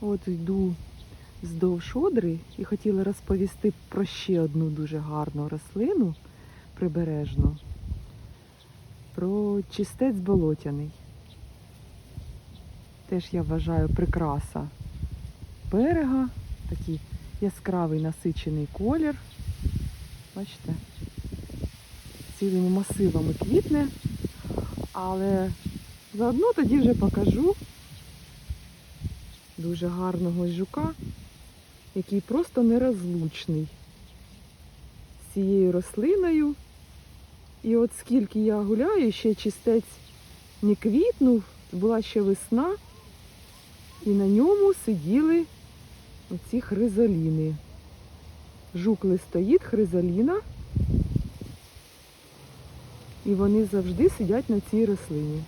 От йду вздовж одри і хотіла розповісти про ще одну дуже гарну рослину прибережну. Про чистець болотяний. Теж я вважаю прикраса берега. Такий яскравий насичений колір. Бачите? Цілими масивами квітне. Але заодно тоді вже покажу дуже гарного жука, який просто нерозлучний з цією рослиною. І от скільки я гуляю, ще чистець не квітнув, була ще весна, і на ньому сиділи оці хризаліни. Жук листоїд, хризаліна. І вони завжди сидять на цій рослині.